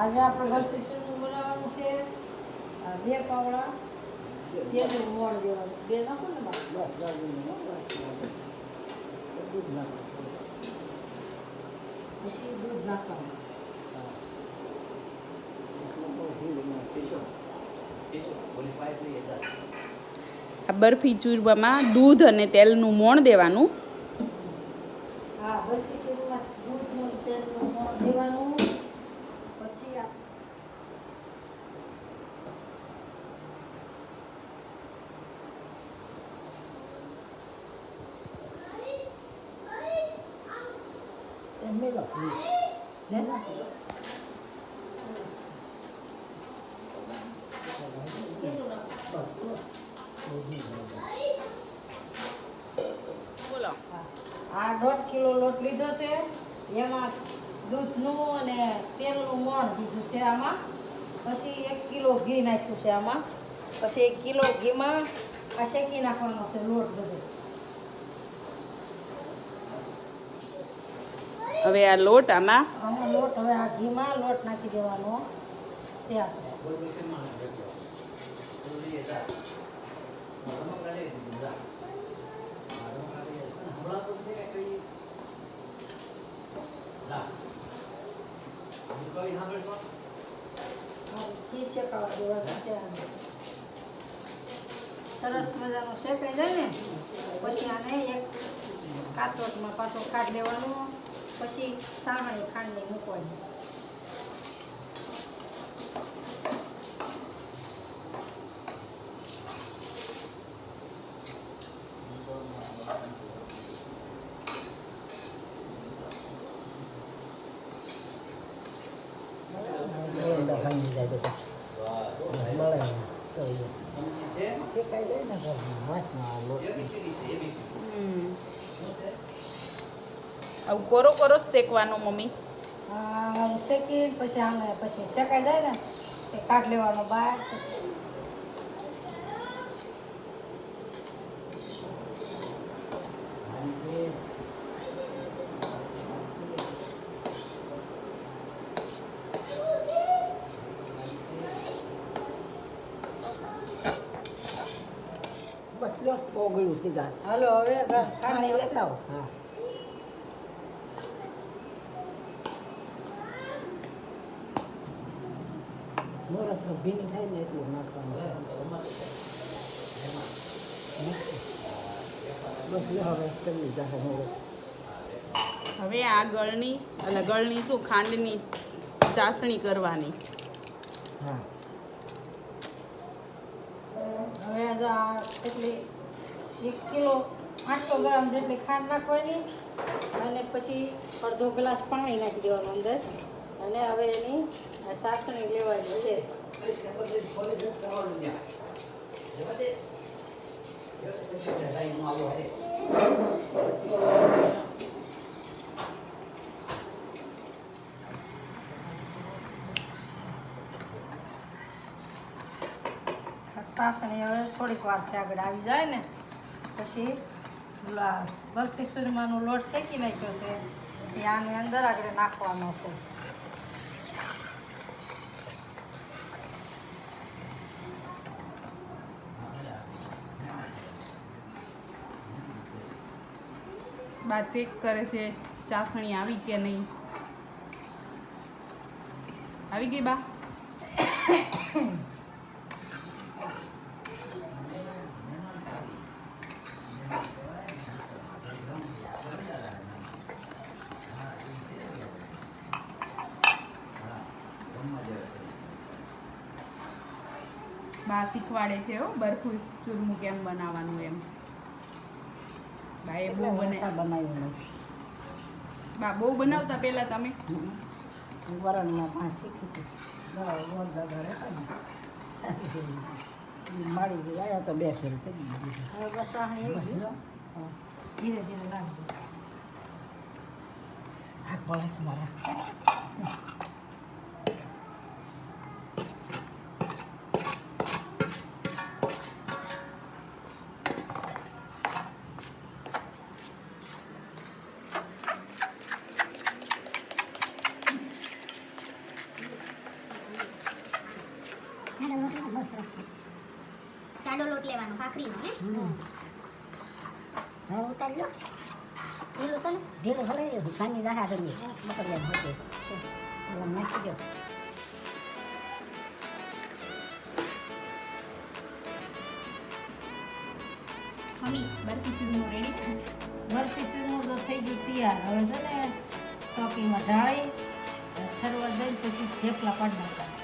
આજે આપણે ઘર શીશું બનાવવાનું છે. બે પાવડા તેનું મોણ દેવાનું. બે નાખો ને બસ બસ દૂધ નાખો. પછી દૂધ નાખવાનું. આ બરફી ચૂરવામાં દૂધ અને તેલનું મોણ દેવાનું હા બરફી શીરુંમાં દૂધનું તેલનું મોણ દેવાનું પછી આ મેલો હે? કેટલું આ દોઢ કિલો લોટ લીધો છે. એમાં દૂધનું અને તેલનું મોણ દીધું છે આમાં. પછી એક કિલો ઘી નાખ્યું છે આમાં. પછી એક કિલો ઘીમાં આ શેકી નાખવાનો છે લોટ બધો. હવે આ લોટ આમાં? આમાં લોટ હવે આ ઘીમાં લોટ નાખી દેવાનો. છે. સરસ મજાનો શેકાઈ જાય ને? પછી આને એક કાતરોટમાં પાછો કાઢ લેવાનો પછી સાવણી ખાંડની મૂકવાની ગોળડા ભાંગી આવું કોરો કોરો જ શેકવાનો મમ્મી. શેકી પછી આને પછી શેકાઈ જાય ને તે કાઢ લેવાનો બહાર બસ લો બહુ ગળ્યું સીધા હાલો હવે પાણી લેતા હા. મોરસ ભીની થાય ને એટલું નાખવાનું. હવે આ ગળની એટલે ગળની શું ખાંડની ચાસણી કરવાની. હા. હવે કેટલી એક કિલો આઠસો ગ્રામ જેટલી ખાંડ નાખવાની અને પછી અડધો ગ્લાસ પાણી નાખી દેવાનું અંદર. અને હવે એની સાસણી લેવા જોઈએ સાસણી હવે થોડીક વાર આગળ આવી જાય ને. પછી ભરતી સુરમાનો લોટ શેકી નાખ્યો છે. ત્યાંની અંદર આગળ નાખવાનો છે. બા ચેક કરે છે, ચાસણી આવી કે નહીં? આવી ગઈ બા? બા શીખવાડે છે હો, બરફું ચૂરમું કેમ બનાવવાનું એમ. બા એ બહુ બને બનાવ્યું નહીં. બા બહુ બનાવતા પહેલાં તમે? વરણના પાંચ શીખી મારી આવ્યા તો બે ફેર હવે બસ. ધીરે ધીરે નાખજો હાથ પડાશ મારા બહુ સરસ થાય જાડો ભાખરીનો હે? ઉતારી લો. ઢીલું છે ને ઢીલું દઉં ખાની રાહા કરીએ. બકરિયા હોતે એલા નાખી દો. મમ્મી બરફી ચૂરમું રેડી બરફી ચૂરમું તો થઈ ગયું તૈયાર. હવે છે ને ટોપીમાં ઢાળી સરવા દઈ પછી થેપલા પાડી નાખવાના